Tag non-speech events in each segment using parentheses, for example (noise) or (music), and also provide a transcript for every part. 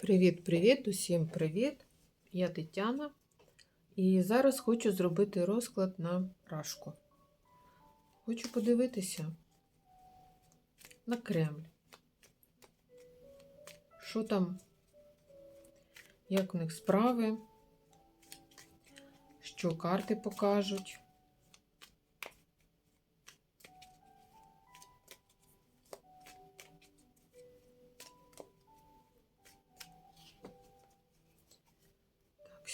Привіт-привіт, усім привіт! Я Тетяна. І зараз хочу зробити розклад на рашку. Хочу подивитися на Кремль. Що там, як в них справи, що карти покажуть.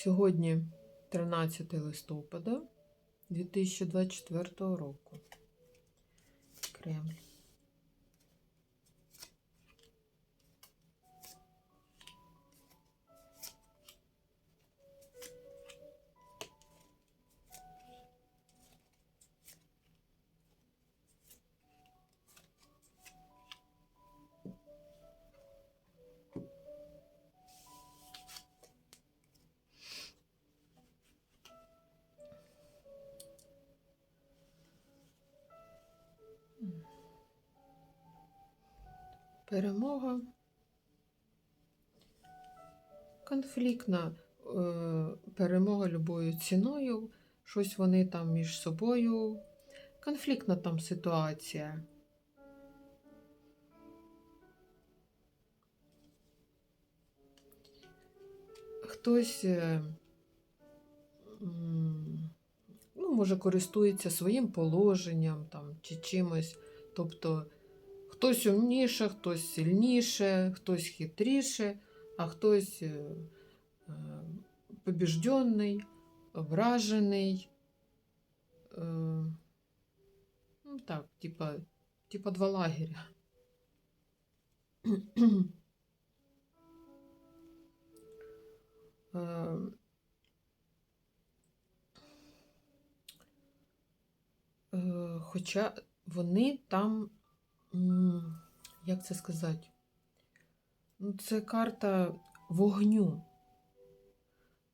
Сьогодні 13 листопада 2024 року. Кремль. Перемога. Конфліктна е, перемога любою ціною. Щось вони там між собою. Конфліктна там ситуація. Хтось, е, ну, може, користується своїм положенням там, чи чимось. Тобто хтось умніше, хтось сильніше, хтось хитріше, а хтось е, е, побіжденний, ображений. Е, ну так, типа, типа два лагеря. Хоча вони там, як це сказати, ну, це карта вогню.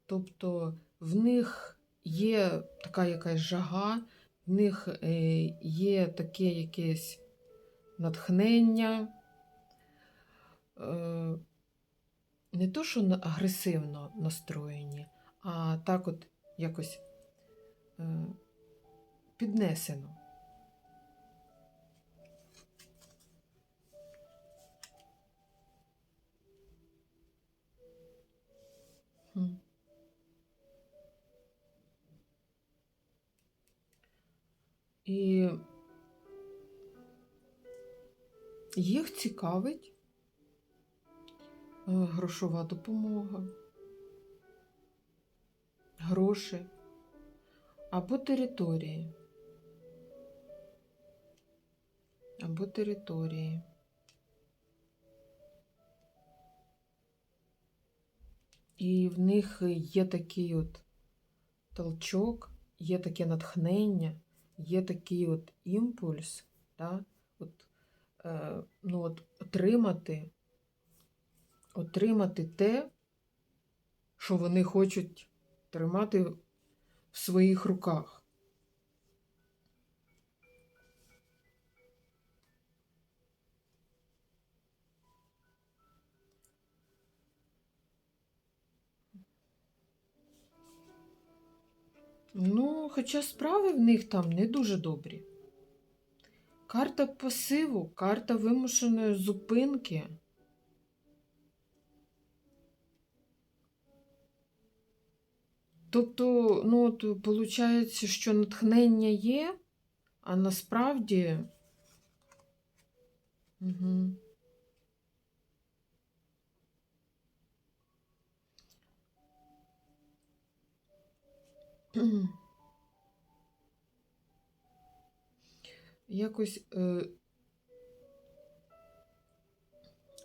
Тобто в них є така якась жага, в них е, є таке якесь натхнення. Е, Не то, що агресивно настроєні, а так от якось е, піднесено. І їх цікавить е, грошова допомога, гроші або території. Або території. І в них є такий от толчок, є таке натхнення, є такий от імпульс, да? от, е, ну, от, отримати, отримати те, що вони хочуть тримати в своїх руках. Ну, хоча справи в них там не дуже добрі. Карта пасиву, карта вимушеної зупинки. Тобто, ну, от, виходить, що натхнення є, а насправді. Угу. Якось е,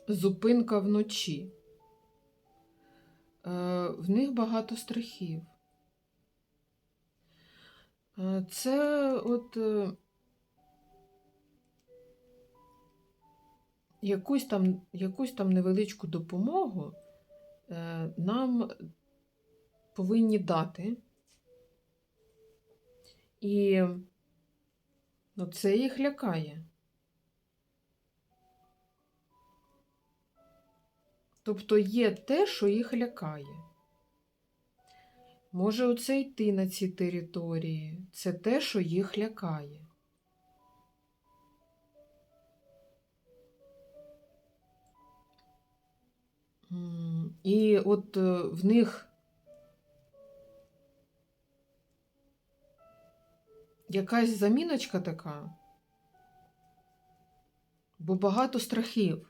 зупинка вночі. Е, в них багато страхів. Е, це от е, якусь там, якусь там невеличку допомогу е, нам повинні дати. І ну, це їх лякає. Тобто є те, що їх лякає. Може оце йти на ці території. Це те, що їх лякає. І от е, в них якась заміночка така, бо багато страхів.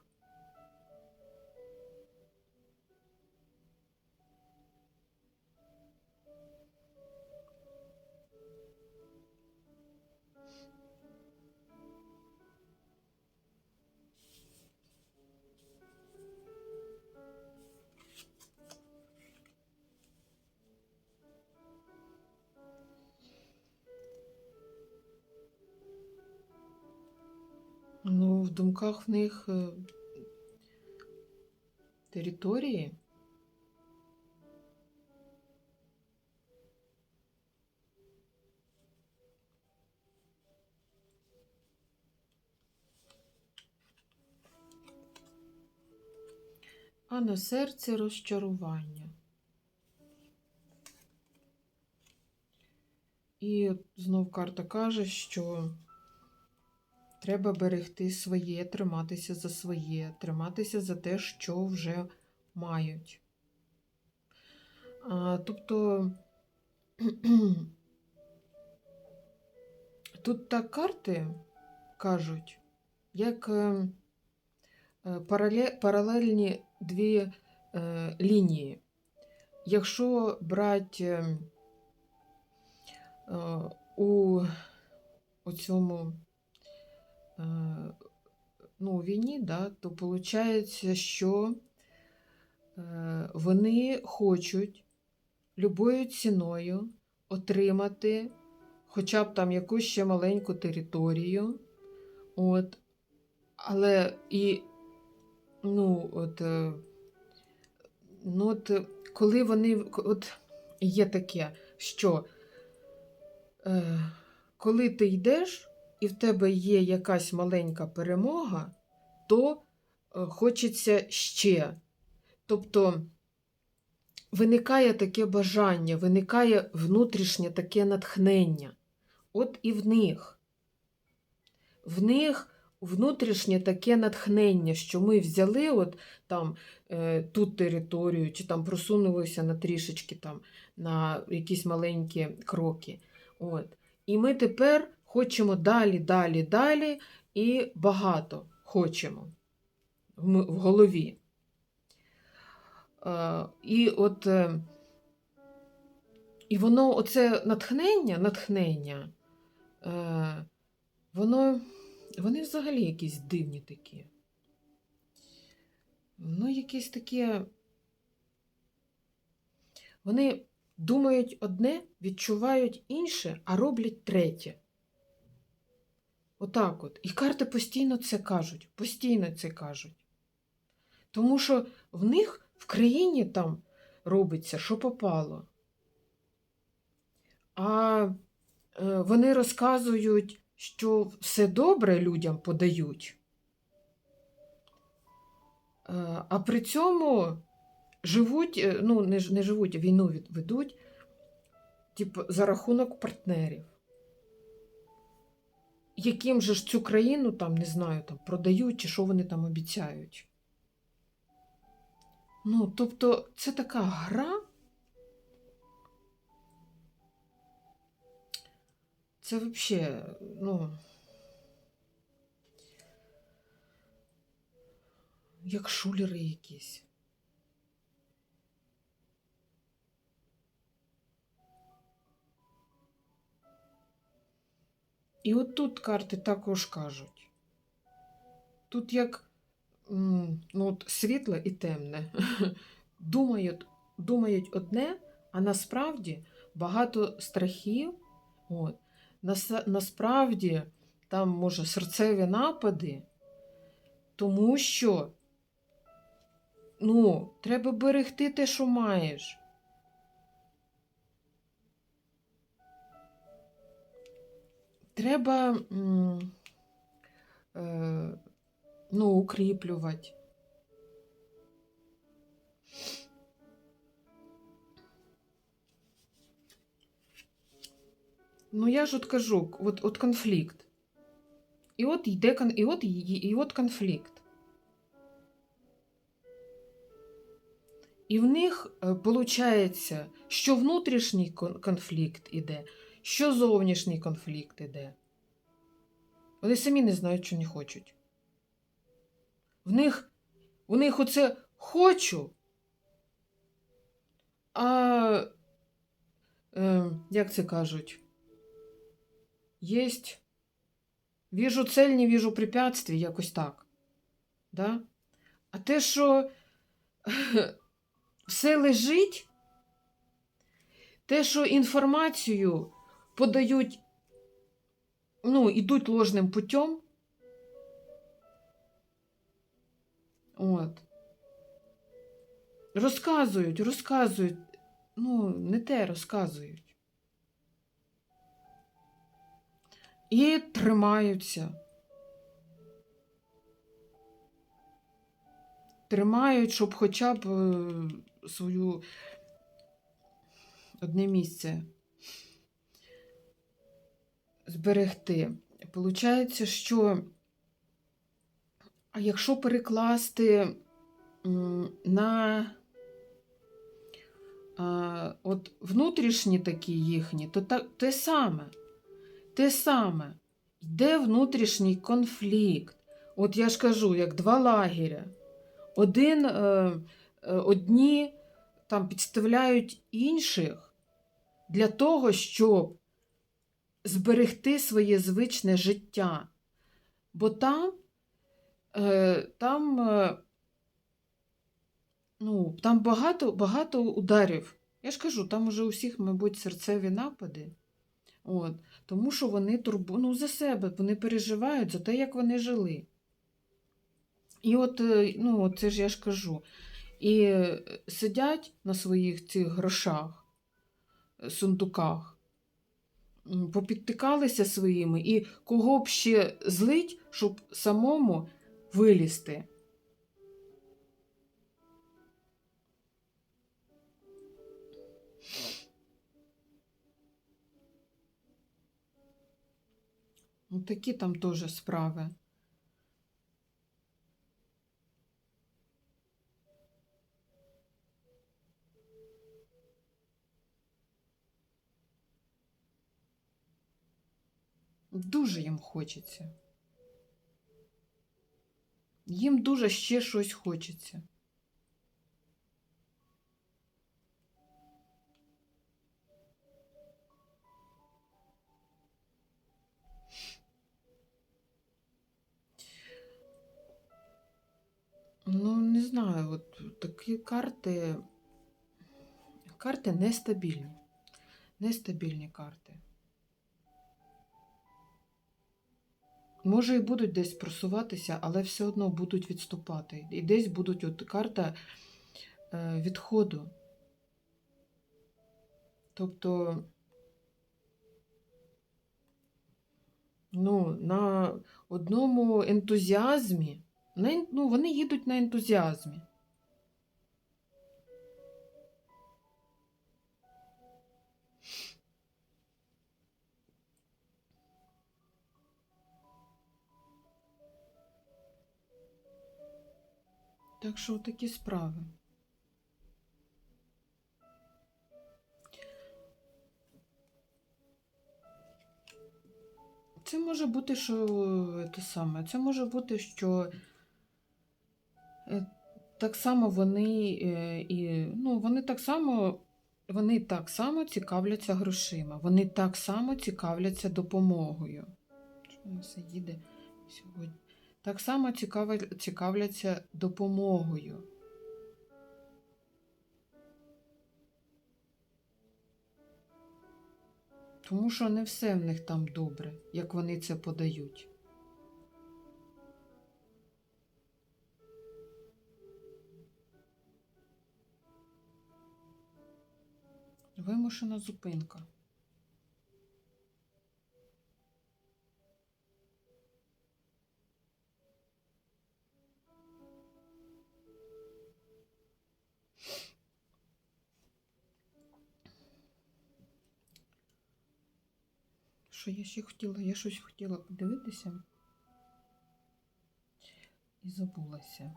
Ну, в думках в них е, території. А на серці розчарування. І знов карта каже, що Треба берегти своє, триматися за своє, триматися за те, що вже мають. А, Тобто (clears throat) тут так карти кажуть, як е, е, парале- паралельні дві е, лінії. Якщо брати у, цьому ну, у війні, да, то виходить, що е, вони хочуть любою ціною отримати хоча б там якусь ще маленьку територію. От, але і, ну, от, е, ну, от, коли вони, от є таке, що е, коли ти йдеш, і в тебе є якась маленька перемога, то е, хочеться ще. Тобто виникає таке бажання, виникає внутрішнє таке натхнення. От і в них. В них внутрішнє таке натхнення, що ми взяли от там е, ту територію, чи там просунулися на трішечки там, на якісь маленькі кроки. От. І ми тепер хочемо далі, далі, далі і багато хочемо в голові. Е, І от е, і воно, оце натхнення, натхнення, е, воно, вони взагалі якісь дивні такі. Воно якесь таке. Вони думають одне, відчувають інше, а роблять третє. Отак от. І карти постійно це кажуть, постійно це кажуть. Тому що в них в країні там робиться, що попало. А е, вони розказують, що все добре людям подають. Е, А при цьому живуть, е, ну, не, живуть, а війну ведуть, типу, за рахунок партнерів. Яким же ж цю країну там, не знаю, там продають чи що вони там обіцяють. Ну, тобто, це така гра. Це взагалі, ну. Як шулери якісь. І от тут карти також кажуть. Тут як ну, от світле і темне. (laughs) Думають, думають одне, а насправді багато страхів. От. Нас- Насправді там може серцеві напади, тому що ну, треба берегти те, що маєш. треба е, ну, укріплювати. Ну, я ж от кажу, от, от конфлікт. І от йде і от, і от конфлікт. І в них е, виходить, що внутрішній конфлікт іде, що зовнішній конфлікт іде. Вони самі не знають, що не хочуть. В них, в них оце хочу, а е, як це кажуть? Єсть. Віжу цель, не віжу препятствий, якось так. Да? А те, що (laughs) все лежить, те, що інформацію подають, ну, ідуть ложним путем. От. Розказують, розказують. Ну, не те розказують. І тримаються. Тримають, щоб хоча б е, свою одне місце зберегти. Получається, що якщо перекласти на от внутрішні такі їхні, то те саме. Те саме. Йде внутрішній конфлікт. От я ж кажу, як два лагеря. Один, е, е, одні там підставляють інших для того, щоб зберегти своє звичне життя. Бо там, е, там, е, ну, там багато, багато ударів. Я ж кажу, там уже у всіх, мабуть, серцеві напади. От. Тому що вони турбу... ну, за себе, вони переживають за те, як вони жили. І от, е, ну, це ж я ж кажу. І сидять на своїх цих грошах, сундуках, попідтикалися своїми, і кого б ще злить, щоб самому вилізти. Ну, такі там теж справи. Дуже їм хочеться. Їм дуже ще щось хочеться. Ну, не знаю, от такі карти. Карти нестабільні. Нестабільні карти. Може, і будуть десь просуватися, але все одно будуть відступати. І десь будуть от карта е, відходу. Тобто, ну, на одному ентузіазмі, на, ну, вони їдуть на ентузіазмі. Так що такі справи. Це може бути, що е, те саме. Це може бути, що е, так само вони е, і ну, вони так само. Вони так само цікавляться грошима, вони так само цікавляться допомогою. Що у нас їде сьогодні? Так само цікавляться допомогою. Тому що не все в них там добре, як вони це подають. Вимушена зупинка. Що я ще хотіла? Я щось хотіла подивитися і забулася.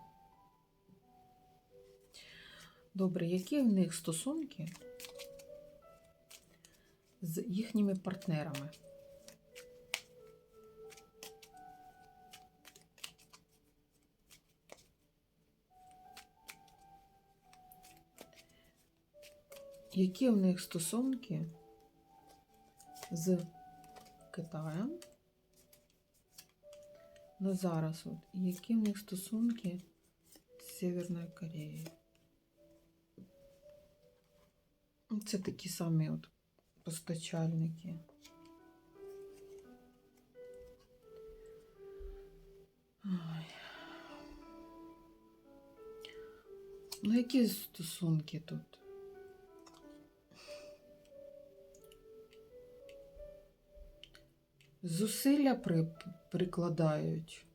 Добре, які в них стосунки з їхніми партнерами? Які в них стосунки з Китаєм? Ну зараз от. Які в них стосунки з Северною Кореєю? Це такі самі от постачальники. Ой. Ну, які стосунки тут? Зусилля при, прикладають.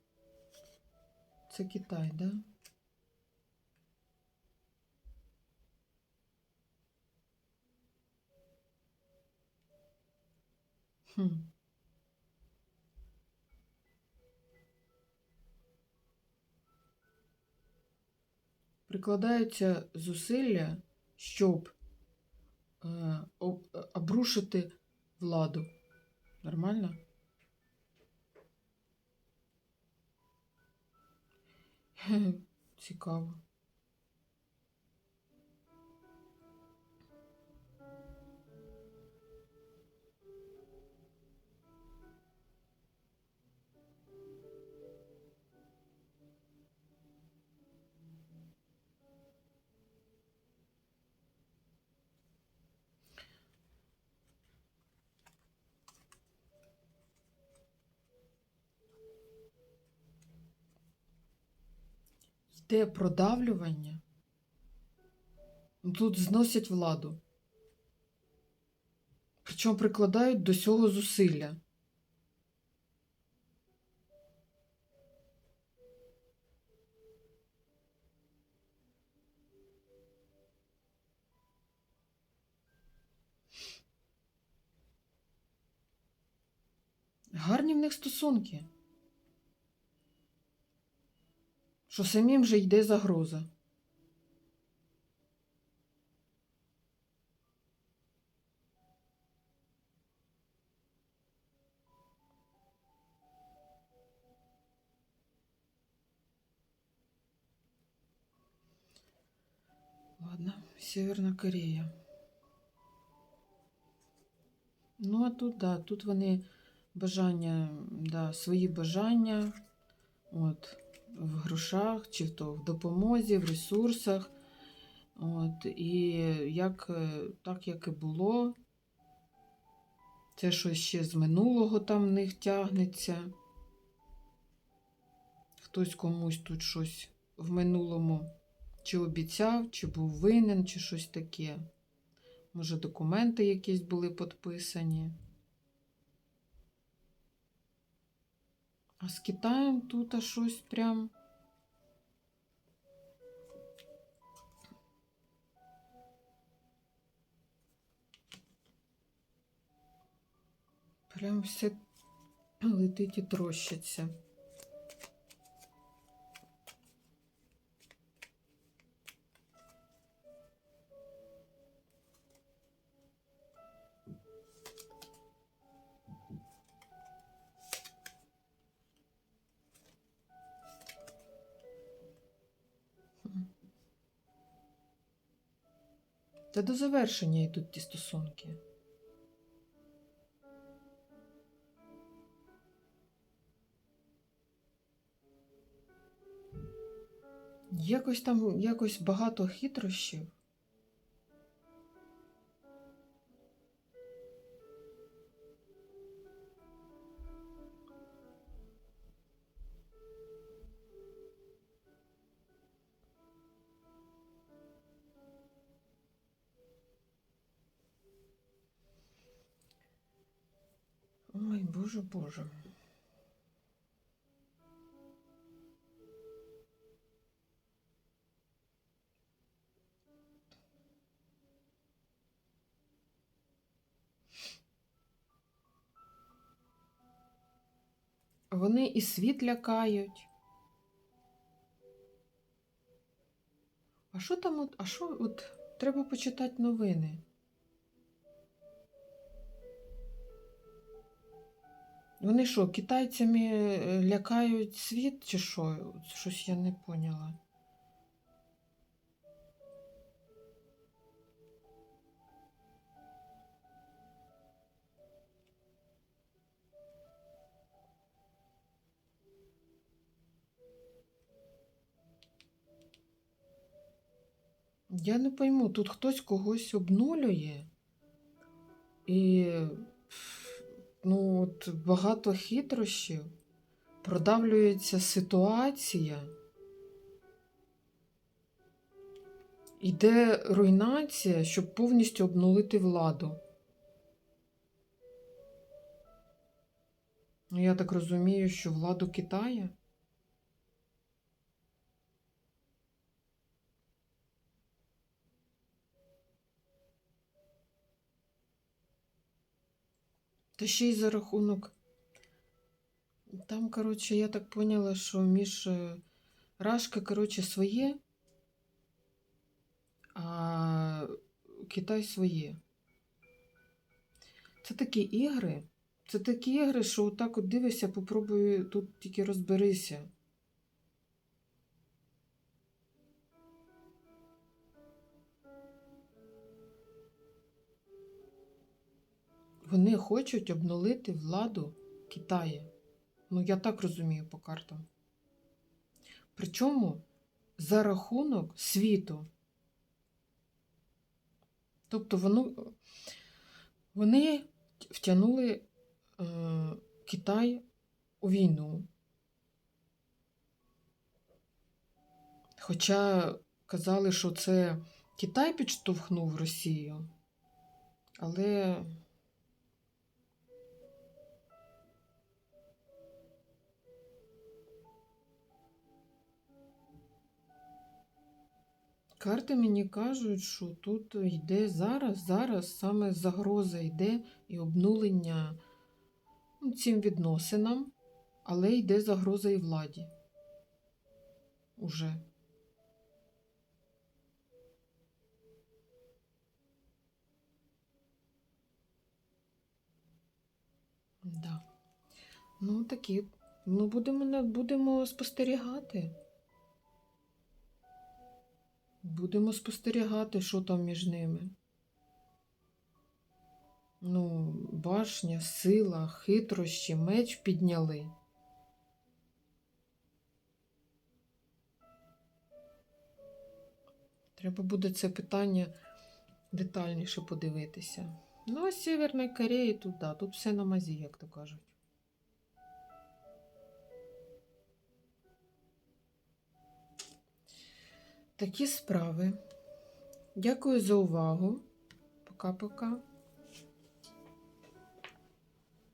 Це Китай, да? Хм. Прикладаються зусилля, щоб е, об, обрушити владу. Нормально? Цікаво. Йде продавлювання. Тут зносять владу. Причому прикладають до цього зусилля. Гарні в них стосунки. Що самим же йде загроза. Ладно, Северна Корея. Ну, а тут, да, тут вони бажання, да, свої бажання. От, в грошах, чи то в допомозі, в ресурсах. От, і як, е, так як і було, це щось ще з минулого там в них тягнеться. Хтось комусь тут щось в минулому чи обіцяв, чи був винен, чи щось таке. Може, документи якісь були підписані. А з Китаєм тут а щось прям. Прям все (clears throat) летить і трощиться. Та до завершення йдуть ті стосунки. Якось там якось багато хитрощів. Боже, боже. Вони і світ лякають. А що там от, а що от треба почитати новини? Вони що, китайцями е, лякають світ чи що? Щось я не поняла. Я не пойму, тут хтось когось обнулює. І ну, от багато хитрощів, продавлюється ситуація. Іде руйнація, щоб повністю обнулити владу. Ну, я так розумію, що владу Китаю. Та ще й за рахунок. Там, коротше, я так поняла, що між е, Рашка, коротше, своє, а Китай своє. Це такі ігри. Це такі ігри, що отак от дивишся, попробуй тут тільки розберися. Вони хочуть обнулити владу Китаю. Ну, я так розумію по картам. Причому за рахунок світу. Тобто воно, вони втягнули е, Китай у війну. Хоча казали, що це Китай підштовхнув Росію, але Карти мені кажуть, що тут йде зараз, зараз саме загроза йде і обнулення ну, цим відносинам, але йде загроза і владі. Уже. Да. Ну, такі. Ну, будемо, будемо спостерігати. Будемо спостерігати, що там між ними. Ну, башня, сила, хитрощі, меч підняли. Треба буде це питання детальніше подивитися. Ну, а Северної Кореї тут, да, тут все на мазі, як то кажуть. Такі справи. Дякую за увагу. Пока-пока.